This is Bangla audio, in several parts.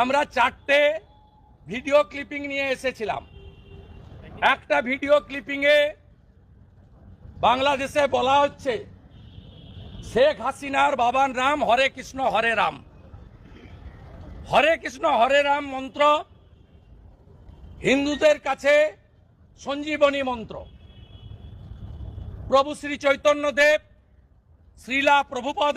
আমরা চারটে ভিডিও ক্লিপিং নিয়ে এসেছিলাম। একটা ভিডিও ক্লিপিংয়ে বাংলাদেশে বলা হচ্ছে, শেখ হাসিনার বাবার নাম হরে কৃষ্ণ, হরে রাম। হরে কৃষ্ণ, হরে রাম মন্ত্র হিন্দুদের কাছে সঞ্জীবনী মন্ত্র। প্রভু শ্রী চৈতন্যদেব, শ্রীলা প্রভুপদ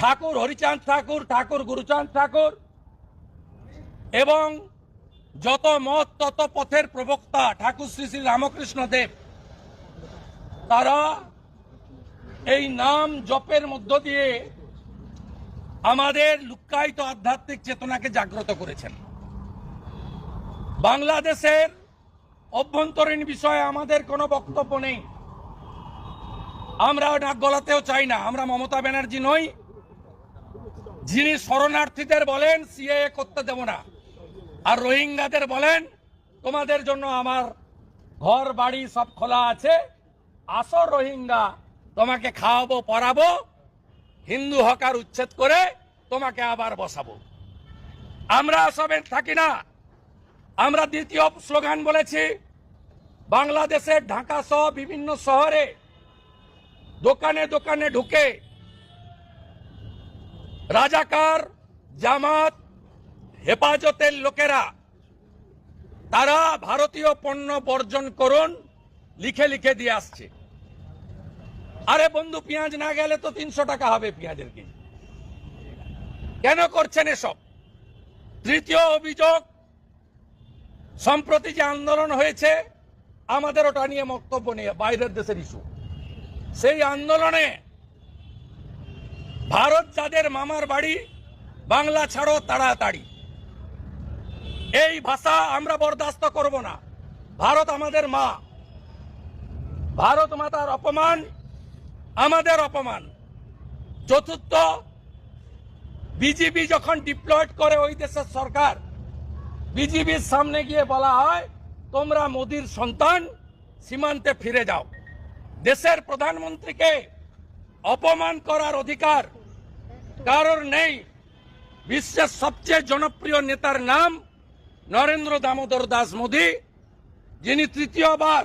ঠাকুর, হরিচাঁদ ঠাকুর ঠাকুর গুরুচাঁদ ঠাকুর। এবং যত মত, তত পথের প্রবক্তা ঠাকুর শ্রী শ্রী রামকৃষ্ণ দেব। তারা এই নাম জপের মধ্য দিয়ে আমাদের লুক্কায়িত আধ্যাত্মিক চেতনাকে জাগ্রত করেছেন। বাংলাদেশের অভ্যন্তরীণ বিষয়ে আমাদের কোনো বক্তব্য নেই। আমরা নাক গলাতেও চাই না, আমরা মমতা ব্যানার্জি নই। যিনি শরণার্থীদের বলেন সিএ করতে দেব না। আর রোহিঙ্গাদের বলেন, তোমাদের জন্য আমার ঘর, বাড়ি সব খোলা আছে। আসো রোহিঙ্গা, তোমাকে খাওয়াবো পরাবো হিন্দু হকার উচ্ছেদ করে তোমাকে আবার বসাবো। আমরা সবে থাকি না। আমরা দ্বিতীয় স্লোগান বলেছি, বাংলাদেশের ঢাকা সহ বিভিন্ন শহরে দোকানে দোকানে ঢুকে রাজাকার, জামাত, হেফাজতের লোকেরা, তারা ভারতীয় পণ্য বর্জন করুন, লিখে লিখে দিয়ে আসছে। আরে বন্ধু, পেঁয়াজ না গেলে তো তিনশো টাকা হবে পেঁয়াজের কেজি। কেন করছেন এসব? তৃতীয় অভিযোগ, সম্প্রতি যে আন্দোলন হয়েছে, আমাদের ওটা নিয়ে বক্তব্য নিয়ে বাইরের দেশের ইস্যু সেই আন্দোলনে ভারত যাদের মামার বাড়ি, বাংলা ছাড়ো তাড়াতাড়ি। এই ভাষা আমরা বরদাস্ত করব না। ভারত আমাদের মা। ভারত মাতার অপমান আমাদের অপমান। চতুর্থ, বিজেপি যখন ডিপ্লয়েড করে ওই দেশের সরকার, বিজেপির সামনে গিয়ে বলা হয়, তোমরা মোদির সন্তান, সীমান্তে ফিরে যাও। দেশের প্রধানমন্ত্রীকে অপমান করার অধিকার কারোর নেই। বিশ্বের সবচেয়ে জনপ্রিয় নেতার নাম নরেন্দ্র দামোদর দাস মোদী, যিনি তৃতীয়বার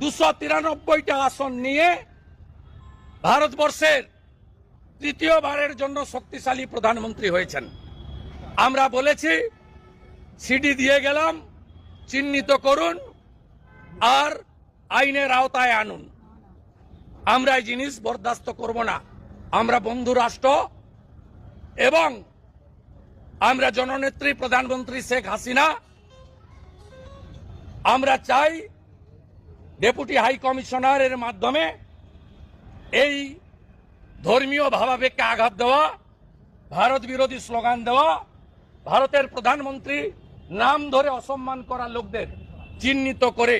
দুশো তিরানব্বইটা আসন নিয়ে ভারতবর্ষের তৃতীয়বারের জন্য শক্তিশালী প্রধানমন্ত্রী হয়েছেন। আমরা বলেছি, সিডি দিয়ে গেলাম, চিহ্নিত করুন, আর আইনের আওতায় আনুন। আমরা এই জিনিস বরদাস্ত করব না। আমরা বন্ধু রাষ্ট্র এবং আমরা জননেত্রী প্রধানমন্ত্রী শেখ হাসিনা, আমরা চাই ডেপুটি হাই কমিশনারের মাধ্যমে এই ধর্মীয় ভাবাবেগকে আঘাত দেওয়া, ভারত বিরোধী স্লোগান দেওয়া, ভারতের প্রধানমন্ত্রী নাম ধরে অসম্মান করা লোকদের চিহ্নিত করে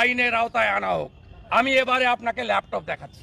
আইনের আওতায় আনা হোক। আমি এবারে আপনাকে ল্যাপটপ দেখাচ্ছি।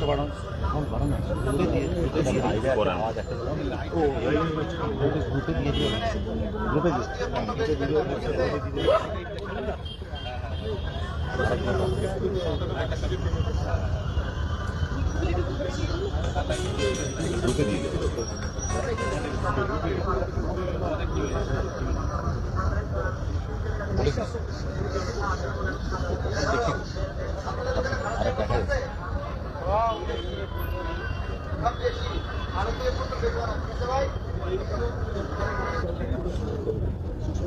সাউন্ডটা বাড়ান সাউন্ড বাড়ান না গ্রুপে দিয়ে গ্রুপে দিয়ে আওয়াজ একটা ও গ্রুপে দিয়ে দিও গ্রুপে দিয়ে গ্রুপে দিয়ে দিও বলেছিস দেখি আরেকটা হ্যাঁ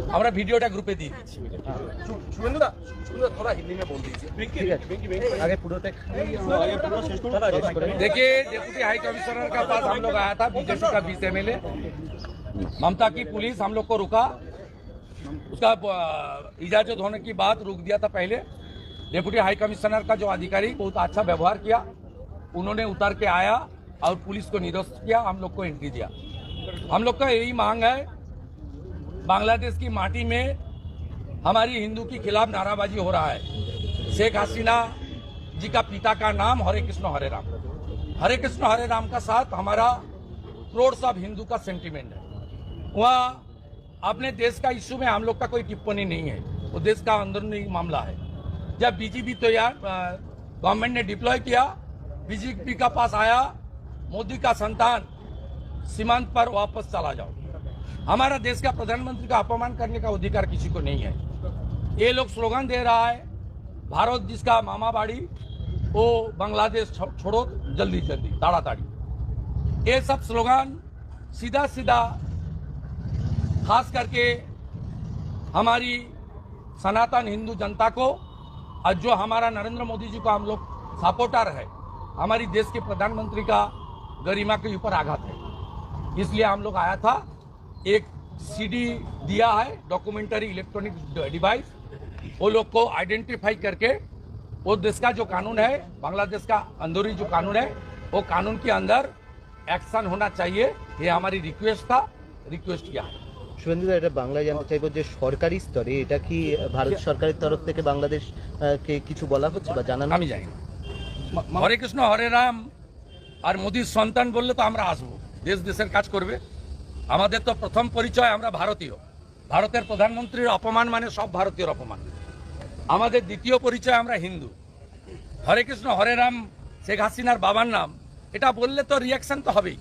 আমরা ভিডিওটা গ্রুপে দিয়ে দিচ্ছি ठीक है आगे पूरा टेक आगे पूरा शेष करो देखिए डिप्टी हाई कमिश्नर का पास हम लोग आया था बीजेपी का बीस एम ममता की पुलिस हम लोग को रुका उसका अ, इजाजत होने की बात रुक दिया था पहले डिप्टी हाई कमिश्नर का जो अधिकारी बहुत अच्छा व्यवहार किया उन्होंने उतर के आया और पुलिस को निरस्त किया, हम लोग को एंट्री दिया। हम लोग का यही मांग है, बांग्लादेश की माटी में हमारी हिंदू के खिलाफ नाराबाजी हो रहा है। शेख हसीना जी का पिता का नाम हरे कृष्ण हरे राम। हरे कृष्ण हरे राम का साथ हमारा करोड़ सब हिंदू का सेंटिमेंट है। वह अपने देश का इश्यू में हम लोग का कोई टिप्पणी नहीं है। वो देश का अंदरूनी मामला है। जब बीजेपी तो यार गवर्नमेंट ने डिप्लॉय किया बीजेपी का पास आया, मोदी का संतान, सीमांत पर वापस चला जाओ। हमारा देश का प्रधानमंत्री का अपमान करने का अधिकार किसी को नहीं है। ये लोग स्लोगन दे रहा है, भारत जिसका मामा बाड़ी वो बांग्लादेश छोड़ो, जल्दी जल्दी, ताड़ाताड़ी। ये सब स्लोगन सीधा सीधा खास करके हमारी सनातन हिंदू जनता को, और जो हमारा नरेंद्र मोदी जी का हम लोग सपोर्टर है हमारी देश के प्रधानमंत्री का गरिमा के ऊपर आघात है इसलिए हम लोग आया था एक सीडी दिया है डॉक्यूमेंटरी इलेक्ट्रॉनिक डिवाइस वो लोग को आइडेंटिफाई करके वो देश का जो कानून है बांग्लादेश का अंदरूनी जो कानून है वो कानून के अंदर एक्शन होना चाहिए ये हमारी रिक्वेस्ट था रिक्वेस्ट किया है শুভেন্দু এটা বাংলায় জানতে চাইবো যে সরকারি স্তরে এটা কি ভারত সরকারের তরফ থেকে বাংলাদেশ আহ, কে কিছু বলা হচ্ছে বা জানানো আমি যাই না হরে কৃষ্ণ, হরে রাম। আর মোদির সন্তান বললে তো আমরা আসব। দেশ দেশের কাজ করবে। আমাদের তো প্রথম পরিচয় আমরা ভারতীয়। ভারতের প্রধানমন্ত্রীর অপমান মানে সব ভারতীয় অপমান। আমাদের দ্বিতীয় পরিচয় আমরা হিন্দু। হরে কৃষ্ণ, হরে রাম, শেখ হাসিনার বাবার নাম। এটা বললে তো রিয়াকশান তো হবেই।